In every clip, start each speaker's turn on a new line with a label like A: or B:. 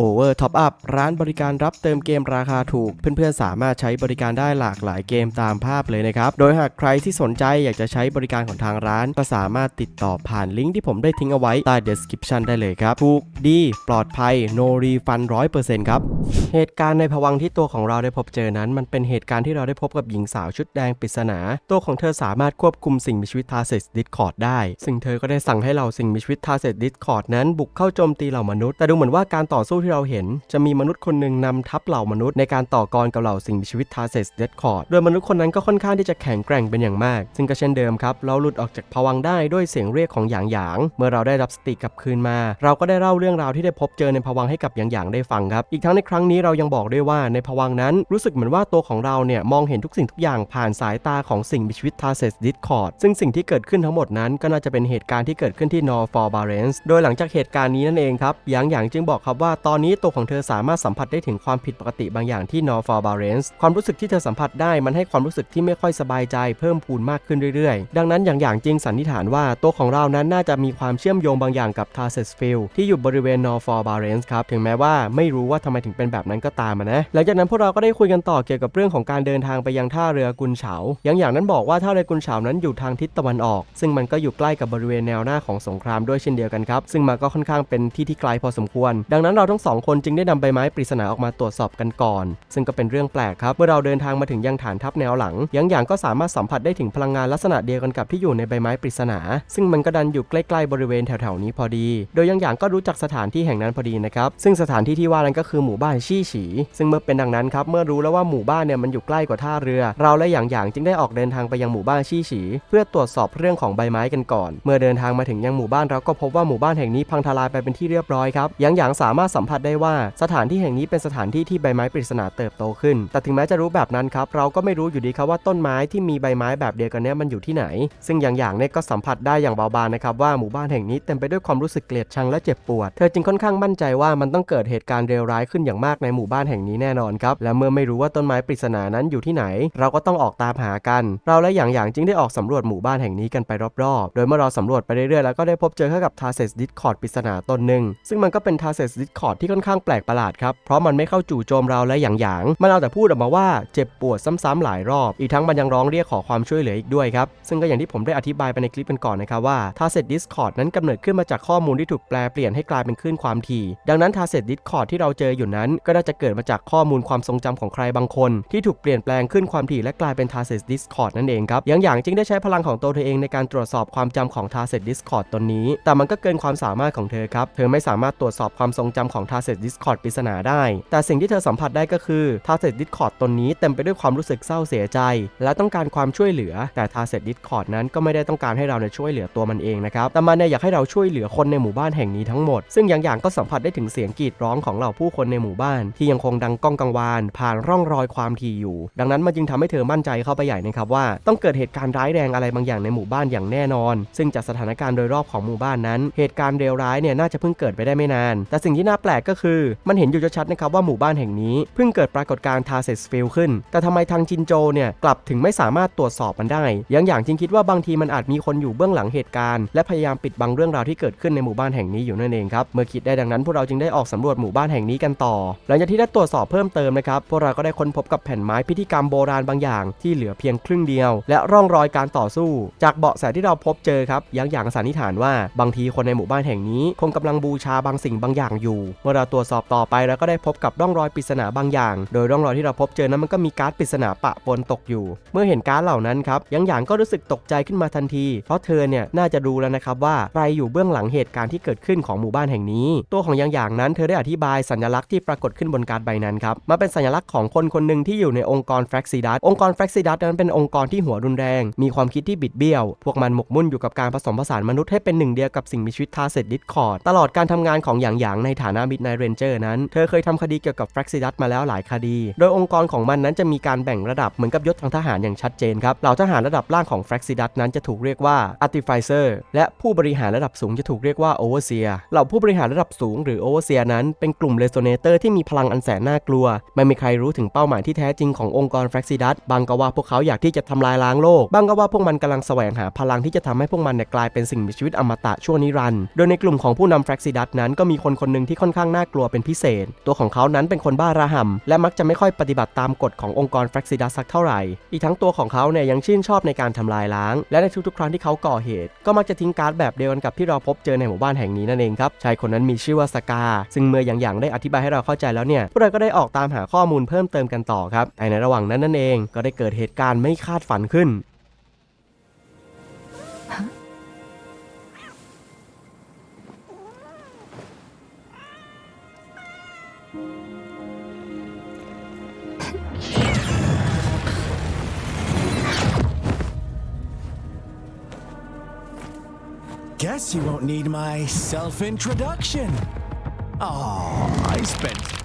A: Over Top Up ร้านบริการรับเติมเกมราคาถูก เพื่อนๆ สามารถใช้บริการได้หลากหลายเกมตามภาพเลยนะครับ โดยหากใครที่สนใจอยากจะใช้บริการของทางร้าน ก็สามารถติดต่อผ่านลิงก์ที่ผมได้ทิ้งเอาไว้ใต้ description ได้เลยครับ ถูกดี ปลอดภัย no refund 100%ครับ เหตุการณ์ในภวังที่ตัวของเราได้พบเจอนั้น มันเป็นเหตุการณ์ที่เราได้พบกับหญิงสาวชุดแดงปริศนา ตัวของเธอสามารถควบคุมสิ่งมีชีวิตทาเซสดิสคอร์ดได้ ซึ่งเธอก็ได้สั่งให้เหล่าสิ่งมีชีวิตทาเซสดิสคอร์ดนั้นบุกเข้าโจมตีเหล่ามนุษย์แต่ดูเหมือนว่าการต่อสู้ที่เราเห็น จะมีมนุษย์คนหนึ่งนำทัพเหล่ามนุษย์ในการต่อกรกับเหล่าสิ่งมีชีวิตทาเซสเดิสคอร์ดโดยมนุษย์คนนั้นก็ค่อนข้างที่จะแข็งแกร่งเป็นอย่างมาก ซึ่งก็เช่นเดิมครับ เราหลุดออกจากภวังได้ด้วยเสียงเรียกของหยางหยาง เมื่อเราได้รับสติกลับคืนมา เราก็ได้เล่าเรื่องราวที่ได้พบเจอในภวังให้กับหยางหยางได้ฟังครับอีกทั้งในครั้งนี้เรายังบอกด้วยว่าในภวังนั้นรู้สึกเหมือนว่าตัวของเราเนี่ยมองเห็นทุกสิ่งทุกอย่างผ่านสายตาของสิ่งมีชีวิตทาเซสดิสคอร์ดซึ่งสิ่งที่เกิดขึ้นทั้งหมดนั้นก็น่าจะเป็นเหตุการณ์ที่เกิดขึ้นที่นอร์ฟอร์บาเรนส์โดยหลังจากเหตุการณ์นี้นั่นเองครับหยางหยางจึงบอกครับว่าตอนนี้ตัวของเธอสามารถสัมผัสได้ถึงความผิดปกติบางอย่างที่นอร์ฟอร์บาเรนส์ความรู้สึกที่เธอสัมผัสได้มันให้ความรู้สึกที่ไม่ค่อยสบายใจเพิ่มพูนมากขึ้นเรื่อยๆ ดังนั้นอย่างอย่างจึงสันนิษฐานว่าตัวของเรานั้นน่าจะมีความเชื่อมโยงบางอย่างกับทาเซสฟิลที่อยู่บริเวณนอร์ฟอร์บาเรนส์ครับถึงแม้ว่าไม่รู้ว่าทำไมถึงเป็นแบบนั้นก็ตามนะหลังจากนั้นพวกเราก็ได้คุยกันต่อเกี่ยวกับเรื่องของการเดินทางไปยังท่าเรือกุนเฉาอย่างอย่างนั้นบอกว่าท่าเรือกุนเฉานั้นอยู่ทางทิศตะวันออก ซึ่งมันก็อยู่ใกล้กับบริเวณแนวหน้าของสงครามด้วยเช่นเดียวกันครับซึ่งมันก็ค่อนข้างเป็นที่ที่ไกลพอสมควร ดังนั้นเราทั้งสองคนจึงได้นำใบไม้ปริศนาออกมาตรวจสอบกันก่อน ซึ่งก็เป็นเรื่องแปลกครับ เมื่อเราเดินทางมาถึงยังฐานทัพแนวหลังย่างอย่างก็สามารถสัมผัสได้ถึงพลังงานลักษณะเดียวกันกับที่อยู่ในใบไม้ปริศนา ซึ่งมันก็ดันอยู่ใกล้ๆบริเวณแถวๆนี้พอดี โดยย่างอย่างก็รู้จักสถานที่แห่งนั้นพอดีนะครับ ซึ่งสถานที่ที่ว่านั้นก็คือหมู่บ้านชี่ฉี ซึ่งเมื่อเป็นดังนั้นครับ เมื่อรู้แล้วว่าหมู่บ้านเนี่ยมันอยู่ใกล้กว่าท่าเรือ เราและอย่างอย่างจึงได้ออกเดินทางไปยังหมู่บ้านชี่ฉี เพื่อตรวจสอบเรื่องของใบไม้กันก่อน เมื่อเดินทางมาถึงยังหมู่บ้านเราก็พบว่าหมู่บ้านแห่งนี้พังทลายไปเป็นที่เรียบร้อยครับย่างอย่างสามารถสัมผัสได้ว่าสถานที่แห่งนี้เป็นสถานที่ที่ใบไม้ปริศนาเติบโตขึ้น แต่ถึงแม้จะรู้แบบนั้นครับ เราก็ไม่รู้อยู่ดีครับว่าต้นไม้ที่มีใบไม้แบบเดียวกันนี้มันอยู่ที่ไหน ซึ่งอย่างอย่างเนี่ยก็สัมผัสได้อย่างเบาบางนะครับว่าหมู่บ้านแห่งนี้เต็มไปด้วยความรู้สึกเกลียดชังและเจ็บปวด เธอจึงค่อนข้างมั่นใจว่ามันต้องเกิดเหตุการณ์เลวร้ายขึ้นอย่างมากในหมู่บ้านแห่งนี้แน่นอนครับ และเมื่อไม่รู้ว่าต้นไม้ปริศนานั้นอยู่ที่ไหน เราก็ต้องออกตามหากัน เราและอย่างอย่างจึงได้ออกสำรวจหมู่บ้านแห่งนี้กันไปรอบๆ โดยเมื่อเราสำรวจไปเรื่อยๆแล้วก็ได้พบเจอเข้ากับทาเซสดิสคอร์ดปริศนาตนหนึ่งซึ่งมันก็เป็นทาเซสดิสคอร์ดที่ค่อนข้างแปลกประหลาดครับเพราะมันไม่เข้าจู่โจมเราและอย่างอย่างมันเอาแต่พูดออกมาว่าเจ็บปวดซ้ำๆหลายรอบ อีกทั้งมันยังร้องเรียกขอความช่วยเหลืออีกด้วยครับซึ่งก็อย่างที่ผมได้อธิบายไปในคลิปกันก่อนนะครับว่าทาเซสดิสคอร์ดนั้นกำเนิดขึ้นมาจากข้อมูลที่ถูกแปลเปลี่ยนให้กลายเป็นคลื่นความถี่ดังนั้นทาเซสดิสคอร์ดที่เราเจออยู่นั้น ก็น่าจะเกิดมาจากข้อมูลความทรงจำของใครบางคน ที่ถูกเปลี่ยนแปลงขึ้นความถี่และกลายเป็นทาเซสดิสคอร์ดนั่นเองครับอย่างอย่างจึงได้ใช้พลังของตัวเธอเองในการตรวจสอบความจำของทาเซสดิสคอร์ดตนนี้ แต่มันก็เกินความสามารถของเธอครับเธอไม่สามารถตรวจสอบความทรงจำของทาเซสดิสคอร์ดปริศนาได้ แต่สิ่งที่เธอสัมผัสได้ก็คือทาเซสดิสคอร์ดตนนี้เต็มไปด้วยความรู้สึกเศร้าเสียใจ และต้องการความช่วยเหลือ แต่ทาเซสดิสคอร์ดนั้นก็ไม่ได้ต้องการให้เราเนี่ยช่วยเหลือตัวมันเองนะครับ แต่มันเนี่ยอยากให้เราช่วยเหลือคนในหมู่บ้านแห่งนี้ทั้งหมด ซึ่งอย่างอย่างก็สัมผัสได้ถึงเสียงกรีดร้องของเหล่าผู้คนในหมู่บ้าน ที่ยังคงดังก้องกังวาน ผ่านร่องรอยความถี่อยู่ ดังนั้นมันจึงทำให้เธอมั่นใจเข้าไปใหญ่นะครับว่าต้องเกิดเหตุการณ์ร้ายแรงอะไรบางอย่างในหมู่บ้านอย่างแน่นอน ซึ่งจากสถานการณ์โดยรอบของหมู่บ้านนั้น เหตุการณ์เลวร้ายเนี่ยน่าจะเพิ่งเกิดไปได้ไม่นาน แต่สิ่งที่น่าแปลกก็คือ มันเห็นอยู่ชัดๆนะครับว่าหมู่บ้านแห่งนี้เพิ่งเกิดปรากฏการณ์ทาเซสฟิลขึ้น แต่ทำไมทางจินโจเนี่ยกลับถึงไม่สามารถตรวจสอบมันได้ อย่างอย่างจึงคิดว่าบางทีมันอาจมีคนอยู่เบื้องหลังเหตุการณ์และพยายามปิดบังเรื่องราวที่เกิดขึ้นในหมู่บ้านแห่งนี้อยู่นั่นเองครับ เมื่อคิดได้ดังนั้นพวกเราจึงได้ออกสำรวจหมู่บ้านแห่งนี้กันต่อ หลังจากที่ได้ตรวจสอบเพิ่มเติมนะครับ พวกเราก็ได้ค้นพบกับแผ่นไม้พิธีกรรมโบราณบางอย่าง ที่เหลือเพียงครึ่งเดียว และร่องรอยการต่อสู้ จากเบาะแสที่เราพบเจอครับย่างอย่างสันนิษฐานว่าบางทีคนในหมู่บ้านแห่งนี้ คงกำลังบูชาบางสิ่งบางอย่างอยู่เมื่อเราตรวจสอบต่อไปเราก็ได้พบกับร่องรอยปริศนาบางอย่าง โดยร่องรอยที่เราพบเจอนั้นมันก็มีการ์ดปริศนาปะปนตกอยู่ เมื่อเห็นการ์ดเหล่านั้นครับย่างอย่างก็รู้สึกตกใจขึ้นมาทันที เพราะเธอเนี่ยน่าจะรู้แล้วนะครับว่าใครอยู่เบื้องหลังเหตุการณ์ที่เกิดขึ้นของหมู่บ้านแห่งนี้ ตัวของย่างอย่างนั้นเธอได้อธิบายสัญลักษณ์ที่ปรากฏขึ้นบนการ์ดใบนั้นครับมาเป็นสัญลักษณ์ของคนคนหนึ่งที่อยู่ในองค์กรแฟร็กซิดัสองค์กรแฟร็กซิดัสนั้นเป็นองค์กรที่หัวรุนแรง มีความคิดที่บิดเบี้ยว พวกมันหมกมุ่นอยู่กับการผสมผสานมนุษย์ให้เป็นหนึ่งเดียวกับสิ่งมีชีวิตทาเซตดิสคอร์ดตลอดการทำงานของอย่างอย่างในฐานะมิดไนเรนเจอร์นั้น เธอเคยทำคดีเกี่ยวกับแฟร็กซิดัสมาแล้วหลายคดี โดยองค์กรของมันนั้นจะมีการแบ่งระดับเหมือนกับยศทางทหารอย่างชัดเจนครับ เหล่าทหารระดับล่างของแฟร็กซิดัสนั้นจะถูกเรียกว่าอาร์ติฟิเซอร์และผู้บริหารระดับสูงจะถูกเรียกว่าโอเวอร์เซียเหล่าผู้บริหารระดับสูงหรือโอเวอร์เซียนั้นเป็นกลุ่มเลโซเนเตอร์ที่มีพลังอันแสนน่ากลัว ไม่มีใครรู้ถึงเป้าหมายที่แท้จริงขององค์กรแฟร็กซิดัสบางก็ว่าพวกเขาอยากที่จะทำลายล้างโลกบางก็ว่าพวกมันกำลังแสวงหาพลังที่จะทำให้พวกมันเนี่ยกลายเป็นสิ่งมีชีวิตอมตะชั่วนิรันดร์โดยในกลุ่มของผู้นำแฟร็กซิดัสนั้นก็มีคนคนหนึ่งที่ค่อนข้างข้างน่ากลัวเป็นพิเศษ ตัวของเขานั้นเป็นคนบ้าระห่ำและมักจะไม่ค่อยปฏิบัติตามกฎขององค์กรแฟกซิดัสสักเท่าไหร่ อีกทั้งตัวของเขาเนี่ยยังชื่นชอบในการทำลายล้าง และในทุกๆ ครั้งที่เขาก่อเหตุ ก็มักจะทิ้งการ์ดแบบเดียวกันกับที่เราพบเจอในหมู่บ้านแห่งนี้นั่นเองครับชายคนนั้นมีชื่อว่าสกา ซึ่งเมื่ออย่างอย่างได้อธิบายให้เราเข้าใจแล้วเนี่ยพวกเราก็ได้ออกตามหาข้อมูลเพิ่มเติมกันต่อครับแต่ในระหว่างนั้นนั่นเองก็ได้เกิดเหตุการณ์ไม่คาดฝันขึ้น
B: Guess you won't need my self introduction. Oh, I spent..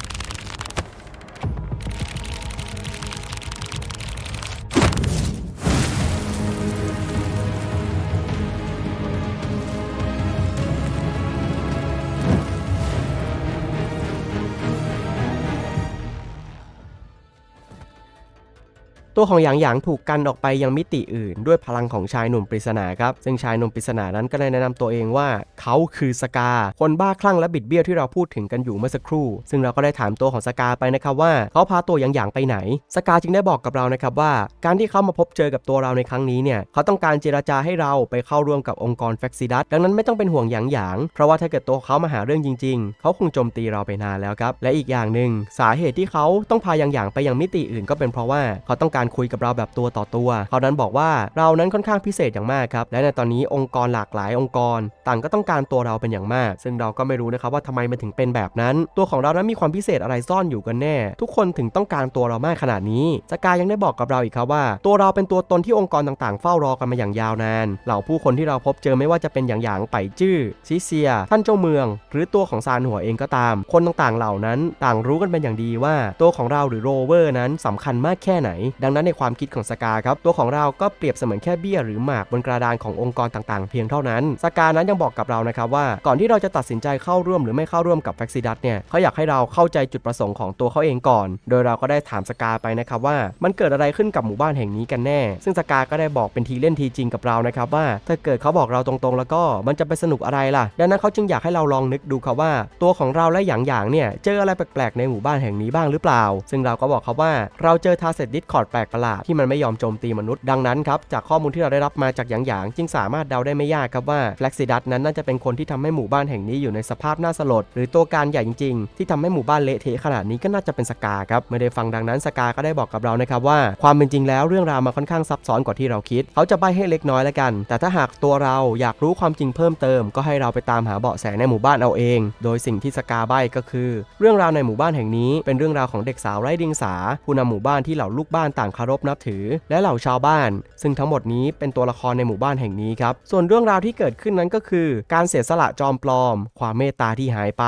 A: ตัวของหยางหยางถูกกันออกไปยังมิติอื่น ด้วยพลังของชายหนุ่มปริศนาครับ ซึ่งชายหนุ่มปริศนานั้นก็ได้แนะนำตัวเองว่า เขาคือสกา คนบ้าคลั่งและบิดเบี้ยวที่เราพูดถึงกันอยู่เมื่อสักครู่ ซึ่งเราก็ได้ถามตัวของสกาไปนะครับว่า เขาพาตัวหยางหยางไปไหน สกาจึงได้บอกกับเรานะครับว่า การที่เขามาพบเจอกับตัวเราในครั้งนี้เนี่ยเขาต้องการเจราจาให้เราไปเข้าร่วมกับองค์กรแฟกซิดัสดังนั้นไม่ต้องเป็นห่วงหยางหยางเพราะว่าถ้าเกิดตัวเขามาหาเรื่องจริง ๆ เขาคงโจมตีเราไปนานแล้วครับและอีกอย่างหนึ่งสาเหตุที่เขาต้องพาหยางหยางไปยังมิติอื่น ก็เป็นเพราะว่าเขาต้องการคุยกับเราแบบตัวต่อตัว เขานั้นบอกว่าเรานั้นค่อนข้างพิเศษอย่างมากครับ และในตอนนี้องค์กรหลากหลายองค์กร ต่างก็ต้องการตัวเราเป็นอย่างมาก ซึ่งเราก็ไม่รู้นะครับว่าทำไมมันถึงเป็นแบบนั้น ตัวของเรานั้นมีความพิเศษอะไรซ่อนอยู่กันแน่ ทุกคนถึงต้องการตัวเรามากขนาดนี้สกายยังได้บอกกับเราอีกครับว่า ตัวเราเป็นตัวตนที่องค์กรต่างๆ เฝ้ารอกันมาอย่างยาวนานเหล่าผู้คนที่เราพบเจอไม่ว่าจะเป็นอย่างหยางไปจื้อซิเซีย ท่านเจ้าเมือง หรือตัวของซานหัวเองก็ตาม คนต่างๆเหล่านั้น ต่างรู้กันเป็นอย่างดีว่า ตัวของเราหรือโรเวอร์นั้นสำคัญมากแค่ไหน ดังนั้นในความคิดของสกาครับตัวของเราก็เปรียบเสมือนแค่เบี้ยหรือหมากบนกระดานขององค์กรต่างๆ เพียงเท่านั้น สกานั้นยังบอกกับเรานะครับว่าก่อนที่เราจะตัดสินใจเข้าร่วมหรือไม่เข้าร่วมกับแฟกซิดัสเนี่ยเขาอยากให้เราเข้าใจจุดประสงค์ของตัวเขาเองก่อน โดยเราก็ได้ถามสกาไปนะครับว่า มันเกิดอะไรขึ้นกับหมู่บ้านแห่งนี้กันแน่ ซึ่งสกาก็ได้บอกเป็นทีเล่นทีจริงกับเรานะครับว่า ถ้าเกิดเขาบอกเราตรงๆ แล้วก็มันจะไปสนุกอะไรล่ะ ดังนั้นเขาจึงอยากให้เราลองนึกดูครับว่า ตัวของเราและอย่างอย่างเนี่ยเจออะไรแปลกๆในหมู่บ้านแห่งนี้บ้างหรือเปล่า ซึ่งเราก็บอกเขาว่าเราเจอทาเซตดิสคอร์ดแปลกประหลาดที่มันไม่ยอมโจมตีมนุษย์ดังนั้นครับจากข้อมูลที่เราได้รับมาจากหยางหยางจึงสามารถเดาได้ไม่ยากครับว่าแฟล็กซิดัสนั้นน่าจะเป็นคนที่ทำให้หมู่บ้านแห่งนี้อยู่ในสภาพน่าสลด หรือตัวการใหญ่จริงๆ ที่ทำให้หมู่บ้านเละเทะขนาดนี้ก็น่าจะเป็นสกาครับเมื่อได้ฟังดังนั้นสกาก็ได้บอกกับเรานะครับว่าความเป็นจริงแล้วเรื่องราวมาค่อนข้างซับซ้อนกว่าที่เราคิด เขาจะใบให้เล็กน้อยแล้วกัน แต่ถ้าหากตัวเราอยากรู้ความจริงเพิ่มเติม ก็ให้เราไปตามหาเบาะแสในหมู่บ้านเอาเอง โดยสิ่งที่สกาใบก็คือ เรื่องราวในหมู่บ้านแห่งนี้ เป็นเรื่องราวของเด็กสาวไร้เดียงสาผู้นำหมู่บ้านที่เหล่าลูกบ้านต่างเคารพนับถือ และเหล่าชาวบ้าน ซึ่งทั้งหมดนี้เป็นตัวละครในหมู่บ้านแห่งนี้ครับ ส่วนเรื่องราวที่เกิดขึ้นนั้นก็คือ การเสียสละจอมปลอม ความเมตตาที่หายไป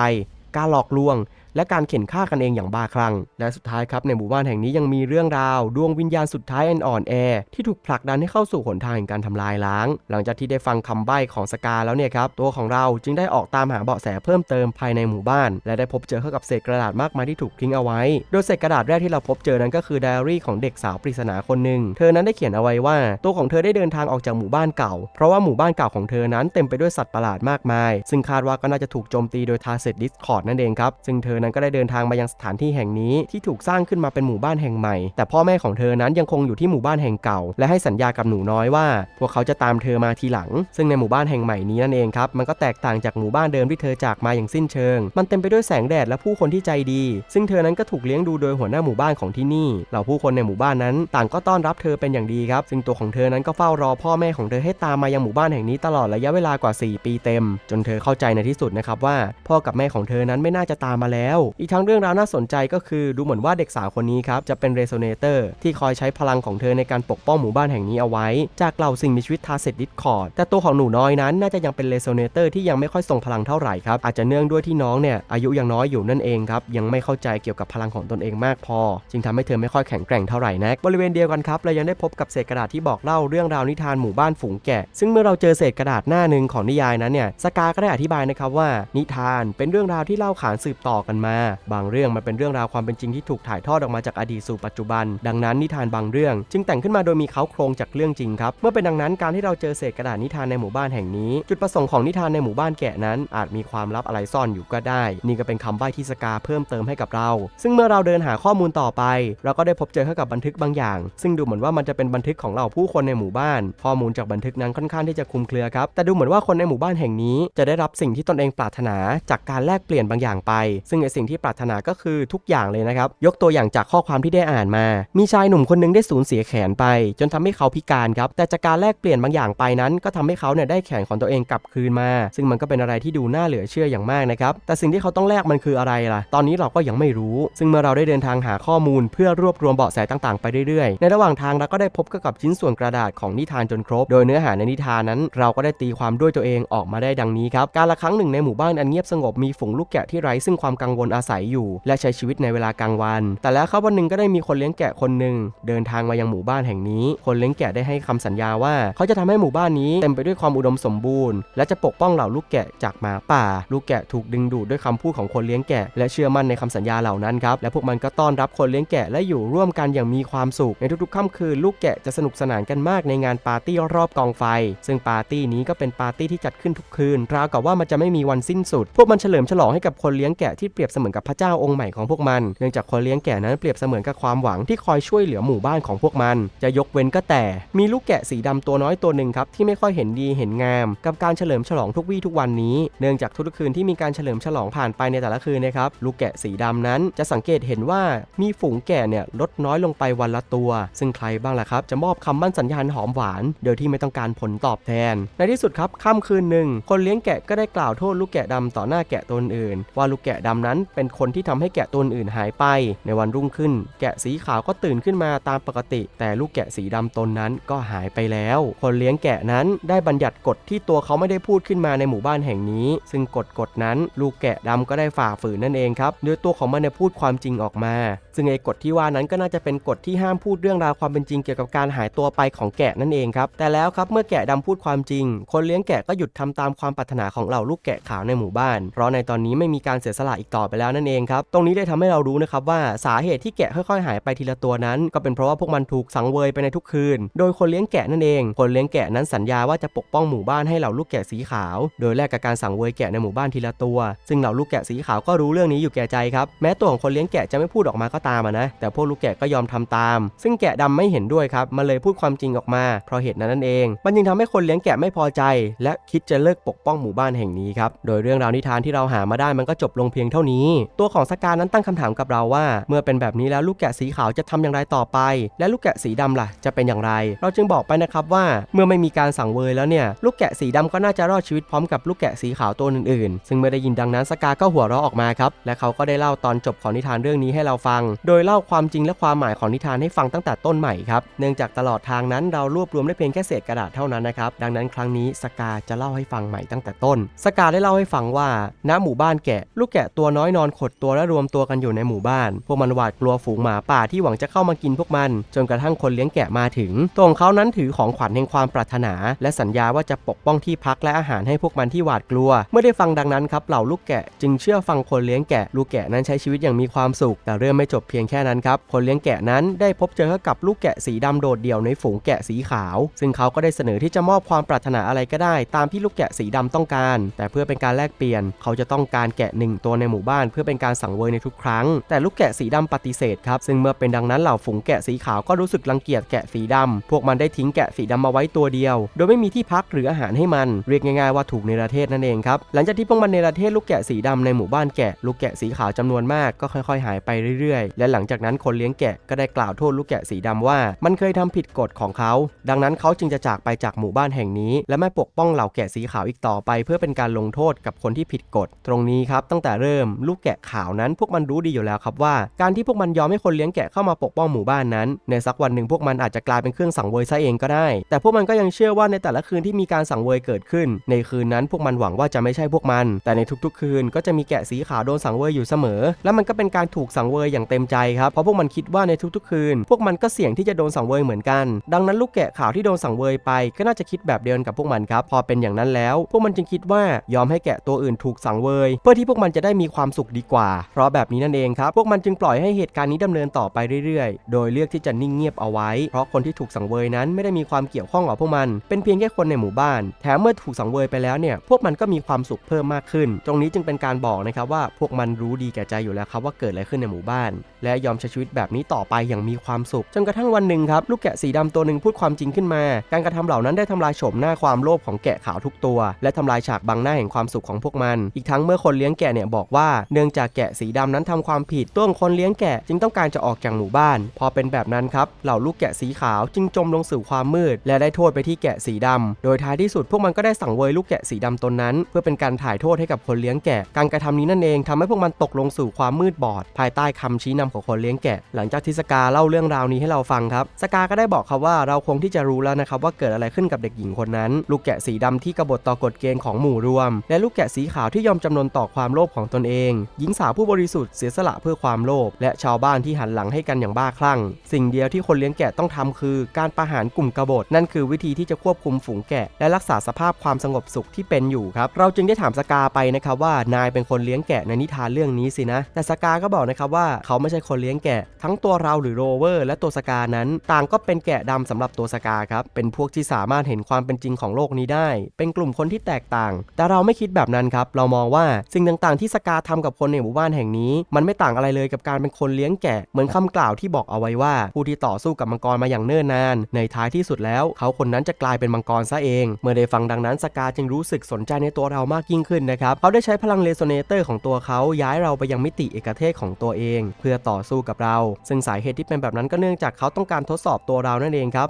A: การหลอกลวง และการเข็นฆ่ากันเองอย่างบ้าคลั่ง และสุดท้ายครับในหมู่บ้านแห่งนี้ยังมีเรื่องราว ดวงวิญญาณสุดท้ายอันอ่อนแอ ที่ถูกผลักดันให้เข้าสู่หนทางแห่งการทำลายล้าง หลังจากที่ได้ฟังคำใบ้ของสกาแล้วเนี่ยครับ ตัวของเราจึงได้ออกตามหาเบาะแสเพิ่มเติมภายในหมู่บ้าน และได้พบเจอเข้ากับเศษกระดาษมากมายที่ถูกทิ้งเอาไว้ โดยเศษกระดาษแรกที่เราพบเจอนั้นก็คือไดอารี่ของเด็กสาวปริศนาคนหนึ่งเธอนั้นได้เขียนเอาไว้ว่า ตัวของเธอได้เดินทางออกจากหมู่บ้านเก่า เพราะว่าหมู่บ้านเก่าของเธอนั้นเต็มไปด้วยสัตว์ประหลาดมากมาย ซึ่งคาดว่าก็น่าจะถูกโจมตีโดยทาเซตดิสคอร์ดนั่นเองครับซึ่งเธอนั้นก็ได้เดินทางมายังสถานที่แห่งนี้ที่ถูกสร้างขึ้นมาเป็นหมู่บ้านแห่งใหม่ แต่พ่อแม่ของเธอนั้นยังคงอยู่ที่หมู่บ้านแห่งเก่า และให้สัญญากับหนูน้อยว่า พวกเขาจะตามเธอมาทีหลัง ซึ่งในหมู่บ้านแห่งใหม่นี้นั่นเองครับมันก็แตกต่างจากหมู่บ้านเดิมที่เธอจากมาอย่างสิ้นเชิง มันเต็มไปด้วยแสงแดดและผู้คนที่ใจดี ซึ่งเธอนั้นก็ถูกเลี้ยงดูโดยหัวหน้าหมู่บ้านของที่นี่เหล่าผู้คนในหมู่บ้านนั้น ต่างก็ต้อนรับเธอเป็นอย่างดีครับ ซึ่งตัวของเธอนั้นก็เฝ้ารอพ่อแม่ของเธอให้ตามมายังหมู่บ้านแห่งนี้ตลอดระยะเวลากว่า 4 ปีเต็ม จนเธอเข้าใจในที่สุดนะครับว่า พ่อกับแม่ของเธอนั้นไม่น่าจะตามมาแล้วอีกทั้งเรื่องราวน่าสนใจก็คือดูเหมือนว่าเด็กสาวคนนี้ครับจะเป็นเรโซเนเตอร์ที่คอยใช้พลังของเธอในการปกป้องหมู่บ้านแห่งนี้เอาไว้ จากเหล่าสิ่งมีชีวิตทาเซตดิสคอร์ดแต่ตัวของหนูน้อยนั้นน่าจะยังเป็นเรโซเนเตอร์ที่ยังไม่ค่อยทรงพลังเท่าไหร่ครับอาจจะเนื่องด้วยที่น้องเนี่ยอายุยังน้อยอยู่นั่นเองครับยังไม่เข้าใจเกี่ยวกับพลังของตนเองมากพอ จึงทำให้เธอไม่ค่อยแข็งแกร่งเท่าไหร่นักบริเวณเดียวกันครับเรายังได้พบกับเศษกระดาษที่บอกเล่าเรื่องราวนิทานหมู่บ้านฝูงแกะ ซึ่งเมื่อเราเจอเศษกระดาษหน้าหนึ่งของนิยายนั้นเนี่ยสกาก็ได้อธิบายนะครับว่านิทานเป็นเรื่องราวที่เล่าขานสืบต่อกันมา บางเรื่องมันเป็นเรื่องราวความเป็นจริงที่ถูกถ่ายทอดออกมาจากอดีตสู่ปัจจุบัน ดังนั้นนิทานบางเรื่อง จึงแต่งขึ้นมาโดยมีเขาโครงจากเรื่องจริงครับ เมื่อเป็นดังนั้นการที่เราเจอเศษกระดาษนิทานในหมู่บ้านแห่งนี้ จุดประสงค์ของนิทานในหมู่บ้านแกะนั้น อาจมีความลับอะไรซ่อนอยู่ก็ได้ นี่ก็เป็นคำใบ้ที่สกาเพิ่มเติมให้กับเรา ซึ่งเมื่อเราเดินหาข้อมูลต่อไป เราก็ได้พบเจอเข้ากับบันทึกบางอย่าง ซึ่งดูเหมือนว่ามันจะเป็นบันทึกของเหล่าผู้คนในหมู่บ้าน ข้อมูลจากบันทึกนั้นค่อนข้างที่จะคลุมเครือครับ แต่ดูเหมือนว่าคนในหมู่บ้านแห่งนี้ จะได้รับสิ่งที่ตนเองปรารถนา จากการแลกเปลี่ยนบางอย่างไป ซึ่งสิ่งที่ปรารถนาก็คือทุกอย่างเลยนะครับ ยกตัวอย่างจากข้อความที่ได้อ่านมา มีชายหนุ่มคนหนึงได้สูญเสียแขนไป จนทำให้เขาพิการครับ แต่จากการแลกเปลี่ยนบางอย่างไปนั้น ก็ทำให้เขาเนี่ยได้แขนของตัวเองกลับคืนมา ซึ่งมันก็เป็นอะไรที่ดูน่าเหลือเชื่ออย่างมากนะครับ แต่สิ่งที่เขาต้องแลกมันคืออะไรล่ะ ตอนนี้เราก็ยังไม่รู้ ซึ่งเมื่อเราได้เดินทางหาข้อมูล เพื่อรวบรวมเบาะแสต่างๆไปเรื่อยๆ ในระหว่างทางเราก็ได้พบกับชิ้นส่วนกระดาษของนิทานจนครบ โดยเนื้อหาในนิทานนั้น เราก็ได้ตีความด้วยตัวเองออกมาได้ดังนี้ครับ การละครั้งหนึ่งในหมู่บ้านอันเงียบสงบมีฝูงลูกแกะที่ไร้ซึ่งความกังวลอาศัยอยู่ และใช้ชีวิตในเวลากลางวัน แต่แล้วครับวันหนึ่งก็ได้มีคนเลี้ยงแกะคนหนึ่งเดินทางมายังหมู่บ้านแห่งนี้ คนเลี้ยงแกะได้ให้คำสัญญาว่า เขาจะทำให้หมู่บ้านนี้เต็มไปด้วยความอุดมสมบูรณ์ และจะปกป้องเหล่าลูกแกะจากหมาป่า ลูกแกะถูกดึงดูดด้วยคำพูดของคนเลี้ยงแกะและเชื่อมั่นในคำสัญญาเหล่านั้นครับและพวกมันก็ต้อนรับคนเลี้ยงแกะและอยู่ร่วมกันอย่างมีความสุขในทุกๆค่ำคืนลูกแกะจะสนุกสนานกันมากในงานปาร์ตี้รอบกองไฟ ซึ่งปาร์ตี้นี้ก็เป็นปาร์ตี้ที่จัดขึ้นทุกคืนราวกับว่ามันจะไม่มีวันสิ้นสุด พวกมันเฉลิมฉลองให้กับคนเลี้ยงแกะที่เปรียบเสมือนกับพระเจ้าองค์ใหม่ของพวกมัน เนื่องจากคนเลี้ยงแกะนั้นเปรียบเสมือนกับความหวังที่คอยช่วยเหลือหมู่บ้านของพวกมัน จะยกเว้นก็แต่ มีลูกแกะสีดำตัวน้อยตัวหนึ่งครับที่ไม่ค่อยเห็นดีเห็นงาม กับการเฉลิมฉลองทุกวี่ทุกวันนี้ เนื่องจากทุกๆคืนที่มีการเฉลิมฉลองผ่านไปในแต่ละคืนนะครับลูกแกะสีดำนั้นจะสังเกตเห็นว่ามีฝูงแกะเนี่ยลดน้อยลงไปวันละตัว ซึ่งใครบ้างล่ะครับ จะมอบคำมั่นสัญญาณหอมหวาน โดยที่ไม่ต้องการผลตอบแทน ในที่สุดครับค่ำคืนหนึ่งคนเลี้ยงแกะก็ได้กล่าวโทษลูกแกะดำต่อหน้าแกะตัวอื่น ว่าลูกแกะดำนั้นเป็นคนที่ทำให้แกะตัวอื่นหายไป ในวันรุ่งขึ้น แกะสีขาวก็ตื่นขึ้นมาตามปกติ แต่ลูกแกะสีดำตนนั้นก็หายไปแล้ว คนเลี้ยงแกะนั้นได้บัญญัติกฎที่ตัวเขาไม่ได้พูดขึ้นมาในหมู่บ้านแห่งนี้ ซึ่งกฎกฎนั้น ลูกแกะดำก็ได้ฝ่าฝืนนั่นเองครับโดยตัวของมันเนี่ยพูดความจริงออกมา ซึ่งไอ้กฎที่ว่านั้นก็น่าจะเป็นกฎที่ห้ามพูดเรื่องราวความเป็นจริงเกี่ยวกับการหายตัวไปของแกะนั่นเองครับแต่แล้วครับเมื่อแกะดำพูดความจริง คนเลี้ยงแกะก็หยุดทำตามความปรารถนาของเหล่าลูกแกะขาวในหมู่บ้าน เพราะในตอนนี้ไม่มีการเสียสละอีกต่อ่อไปแล้วนั่นเองครับ ตรงนี้ได้ทำให้เรารู้นะครับว่าสาเหตุที่แกะค่อยๆ หายไปทีละตัวนั้น ก็เป็นเพราะว่าพวกมันถูกสังเวยไปในทุกคืน โดยคนเลี้ยงแกะนั่นเอง คนเลี้ยงแกะนั้นสัญญาว่าจะปกป้องหมู่บ้านให้เหล่าลูกแกะสีขาว โดยแลกกับการสังเวยแกะในหมู่บ้านทีละตัว ซึ่งเหล่าลูกแกะสีขาวก็รู้เรื่องนี้อยู่แก่ใจครับ แม้ตัวของคนเลี้ยงแกะจะไม่พูดออกมาก็ตามนะ แต่พวกลูกแกะก็ยอมทำตาม ซึ่งแกะดำไม่เห็นด้วยครับ มันเลยพูดความจริงออกมา เพราะเหตุนั้นนั่นเอง มันจึงทำให้คนเลี้ยงแกะไม่พอใจ และคิดจะเลิกปกป้องหมู่บ้านแห่งนี้ครับ โดยเรื่องราวนิทานที่เราหามาได้มันก็จบลงเพียงเท่านี้ ตัวของสกานั้นตั้งคำถามกับเราว่า เมื่อเป็นแบบนี้แล้วลูกแกะสีขาวจะทำอย่างไรต่อไป และลูกแกะสีดำล่ะ จะเป็นอย่างไร เราจึงบอกไปนะครับว่าเมื่อไม่มีการสั่งเวยแล้วเนี่ยลูกแกะสีดำก็น่าจะรอดชีวิตพร้อมกับลูกแกะสีขาวตัวอื่นๆ ซึ่งเมื่อได้ยินดังนั้นสกาก็หัวเราะออกมาครับและเขาก็ได้เล่าตอนจบของนิทานเรื่องนี้ให้เราฟัง โดยเล่าความจริงและความหมายของนิทานให้ฟังตั้งแต่ต้นใหม่ครับเนื่องจากตลอดทางนั้นเรารวบรวมได้เพียงแค่เศษกระดาษเท่านั้นนะครับดังนั้นครั้งนี้สกาจะเล่าให้ฟังใหม่ตั้งแต่ต้น สกาได้เล่าให้ฟังว่าณหมู่บ้านแกะ ลูกแกะตัวน้อยนอนขดตัวและรวมตัวกันอยู่ในหมู่บ้าน พวกมันหวาดกลัวฝูงหมาป่าที่หวังจะเข้ามากินพวกมัน จนกระทั่งคนเลี้ยงแกะมาถึงตัวของเขานั้นถือของขวัญแห่งความปรารถนา และสัญญาว่าจะปกป้องที่พักและอาหารให้พวกมันที่หวาดกลัว เมื่อได้ฟังดังนั้นครับเหล่าลูกแกะจึงเชื่อฟังคนเลี้ยงแกะ ลูกแกะนั้นใช้ชีวิตอย่างมีความสุข แต่เรื่องไม่จบเพียงแค่นั้นครับ คนเลี้ยงแกะนั้นได้พบเจอกับลูกแกะสีดำโดดเดี่ยวในฝูงแกะสีขาว ซึ่งเขาก็ได้เสนอที่จะมอบความปรารถนาอะไรก็ได้ ตามที่ลูกแกะสีดำต้องการ แต่เพื่อเป็นการแลกเปลี่ยน เขาจะต้องการแกะหนึ่งตัวในหมู่บ้านเพื่อเป็นการสังเวยในทุกครั้ง แต่ลูกแกะสีดำปฏิเสธครับซึ่งเมื่อเป็นดังนั้นเหล่าฝูงแกะสีขาวก็รู้สึกรังเกียจแกะสีดำพวกมันได้ทิ้งแกะสีดำมาไว้ตัวเดียว โดยไม่มีที่พักหรืออาหารให้มัน เรียกง่ายๆว่าถูกในประเทศนั่นเองครับหลังจากที่พวกมันในประเทศลูกแกะสีดำในหมู่บ้านแกะลูกแกะสีขาวจำนวนมากก็ค่อยๆ หายไปเรื่อยๆ และหลังจากนั้นคนเลี้ยงแกะก็ได้กล่าวโทษลูกแกะสีดำว่า มันเคยทำผิดกฎของเขา ดังนั้นเขาจึงจะจากไปจากหมู่บ้านแห่งนี้ และไม่ปกป้องเหล่าแกะสีขาวอีกต่อไป เพื่อเป็นการลงโทษกับคนที่ผิดกฎตรงนี้ครับตั้งแต่เริ่มลูกแกะขาวนั้นพวกมันรู้ดีอยู่แล้วครับว่า การที่พวกมันยอมให้คนเลี้ยงแกะเข้ามาปกป้องหมู่บ้านนั้น ในสักวันหนึ่งพวกมันอาจจะกลายเป็นเครื่องสังเวยซะเองก็ได้ แต่พวกมันก็ยังเชื่อว่าในแต่ละคืนที่มีการสังเวยเกิดขึ้น ในคืนนั้นพวกมันหวังว่าจะไม่ใช่พวกมัน แต่ในทุกๆ คืนก็จะมีแกะสีขาวโดนสังเวยอยู่เสมอ และมันก็เป็นการถูกสังเวยอย่างเต็มใจครับเพราะพวกมันคิดว่าในทุกๆ คืน พวกมันก็เสี่ยงที่จะโดนสังเวยเหมือนกัน ดังนั้นลูกแกะขาวที่โดนสังเวยไป ก็น่าจะคิดแบบเดียวกับพวกมันครับพอเป็นอย่างนั้นแล้ว พวกมันจึงคิดว่ายอมให้แกะตัวอื่นถูกสังเวย เพื่อที่พวกมันจะได้มีความสุขดีกว่า เพราะแบบนี้นั่นเองครับ พวกมันจึงปล่อยให้เหตุการณ์นี้ดำเนินต่อไปเรื่อยๆ โดยเลือกที่จะนิ่งเงียบเอาไว้ เพราะคนที่ถูกสังเวยนั้นไม่ได้มีความเกี่ยวข้องกับพวกมัน เป็นเพียงแค่คนในหมู่บ้าน แถมเมื่อถูกสังเวยไปแล้วเนี่ย พวกมันก็มีความสุขเพิ่มมากขึ้น ตรงนี้จึงเป็นการบอกนะครับว่าพวกมันรู้ดีแก่ใจอยู่แล้วครับว่าเกิดอะไรขึ้นในหมู่บ้าน และยอมใช้ชีวิตแบบนี้ต่อไปอย่างมีความสุข จนกระทั่งวันหนึ่งครับลูกแกะสีดำตัวหนึ่งพูดความจริงขึ้นมา การกระทำเหล่านั้นได้ทำลายโฉมหน้าความโลภของแกะขาวทุกตัว และทำลายฉากบังหน้าแห่งความสุขของพวกมัน อีกทั้งเมื่อคนเลี้ยงแกะเนี่ยบอกว่าเนื่องจากแกะสีดำนั้นทำความผิดตัวของคนเลี้ยงแกะจึงต้องการจะออกจากหมู่บ้าน พอเป็นแบบนั้นครับเหล่าลูกแกะสีขาวจึงจมลงสู่ความมืด และได้โทษไปที่แกะสีดำโดยท้ายที่สุดพวกมันก็ได้สั่งเวยลูกแกะสีดำตนนั้น เพื่อเป็นการถ่ายโทษให้กับคนเลี้ยงแกะ การกระทำนี้นั่นเองทำให้พวกมันตกลงสู่ความมืดบอด ภายใต้คำชี้นำของคนเลี้ยงแกะ หลังจากที่สกาเล่าเรื่องราวนี้ให้เราฟังครับ สกาก็ได้บอกครับว่าเราคงที่จะรู้แล้วนะครับว่าเกิดอะไรขึ้นกับเด็กหญิงคนนั้น ลูกแกะสีดำที่กบฏต่อกฎเกณฑ์ของหมู่รวม และลูกแกะสีขาวที่ยอมจำนนต่อความโลภของตนเองหญิงสาวผู้บริสุทธิ์เสียสละเพื่อความโลภและชาวบ้านที่หันหลังให้กันอย่างบ้าคลั่ง สิ่งเดียวที่คนเลี้ยงแกะต้องทำคือ การประหารกลุ่มกบฏนั่นคือวิธีที่จะควบคุมฝูงแกะ และรักษาสภาพความสงบสุขที่เป็นอยู่ครับเราจึงได้ถามสกาไปนะครับว่านายเป็นคนเลี้ยงแกะในนิทานเรื่องนี้สินะแต่สกาก็บอกนะครับว่าเขาไม่ใช่คนเลี้ยงแกะ ทั้งตัวเราหรือโรเวอร์และตัวสกานั้น ต่างก็เป็นแกะดำสำหรับตัวสกาครับเป็นพวกที่สามารถเห็นความเป็นจริงของโลกนี้ได้ เป็นกลุ่มคนที่แตกต่าง แต่เราไม่คิดแบบนั้นครับเรามองว่าสิ่งต่างๆที่สกาทำกับคนในหมู่บ้านแห่งนี้ มันไม่ต่างอะไรเลยกับการเป็นคนเลี้ยงแกะเหมือนคำกล่าวที่บอกเอาไว้ว่า ผู้ที่ต่อสู้กับมังกรมาอย่างเนิ่นนาน ในท้ายที่สุดแล้ว เขาคนนั้นจะกลายเป็นมังกรซะเอง เมื่อได้ฟังดังนั้นสกาจึงรู้สึกสนใจในตัวเรามากยิ่งขึ้นนะครับเขาได้ใช้พลังเลโซเนเตอร์ของตัวเขาย้ายเราไปยังมิติเอกเทศของตัวเอง เพื่อต่อสู้กับเรา ซึ่งสาเหตุที่เป็นแบบนั้นก็เนื่องจากเขาต้องการทดสอบตัวเรานั่นเองครับ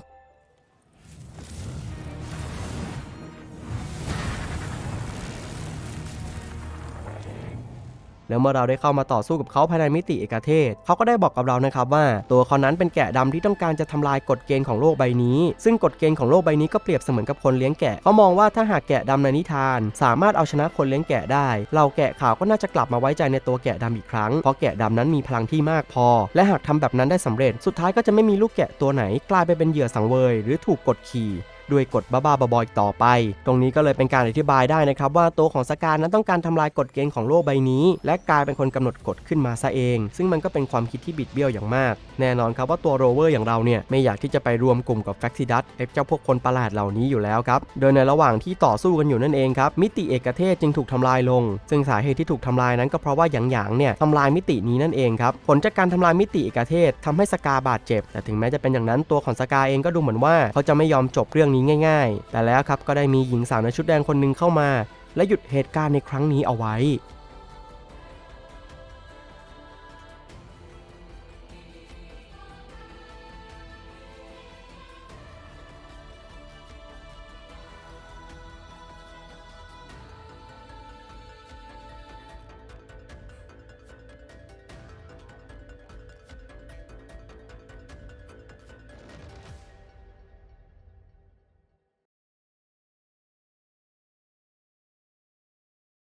A: แล้วเมื่อเราได้เข้ามาต่อสู้กับเขาภายในมิติเอกเทศ เขาก็ได้บอกกับเรานะครับว่า ตัวเขานั้นเป็นแกะดำที่ต้องการจะทำลายกฎเกณฑ์ของโลกใบนี้ ซึ่งกฎเกณฑ์ของโลกใบนี้ก็เปรียบเสมือนกับคนเลี้ยงแกะเขามองว่าถ้าหากแกะดำในนิทาน สามารถเอาชนะคนเลี้ยงแกะได้ เราแกะขาวก็น่าจะกลับมาไว้ใจในตัวแกะดำอีกครั้งเพราะแกะดำนั้นมีพลังที่มากพอ และหากทำแบบนั้นได้สำเร็จ สุดท้ายก็จะไม่มีลูกแกะตัวไหน กลายไปเป็นเหยื่อสังเวย หรือถูกกดขี่ ด้วยกฎบ้าๆบอๆอีกต่อไป ตรงนี้ก็เลยเป็นการอธิบายได้นะครับว่าตัวของสการนั้นต้องการทำลายกฎเกณฑ์ของโลกใบนี้ และกลายเป็นคนกำหนดกฎขึ้นมาซะเอง ซึ่งมันก็เป็นความคิดที่บิดเบี้ยวอย่างมาก แน่นอนครับว่าตัวโรเวอร์อย่างเราเนี่ยไม่อยากที่จะไปรวมกลุ่มกับแฟกซิดัสไอ้เจ้าพวกคนประหลาดเหล่านี้อยู่แล้วครับ โดยในระหว่างที่ต่อสู้กันอยู่นั่นเองครับมิติเอกเทศจึงถูกทำลายลง ซึ่งสาเหตุที่ถูกทำลายนั้นก็เพราะว่าหยางๆเนี่ยทำลายมิตินี้นั่นเองครับผลจากการทำลายมิติเอกเทศทำให้สกาบาดเจ็บ แต่ถึงแม้จะเป็นอย่างนั้นตัวของสกาเองก็ดูเหมือนว่าเขาจะไม่ยอมจบเรื่องนี้ง่าย ๆ แต่แล้วครับก็ได้มีหญิงสาวในชุดแดงคนหนึ่งเข้ามา และหยุดเหตุการณ์ในครั้งนี้เอาไว้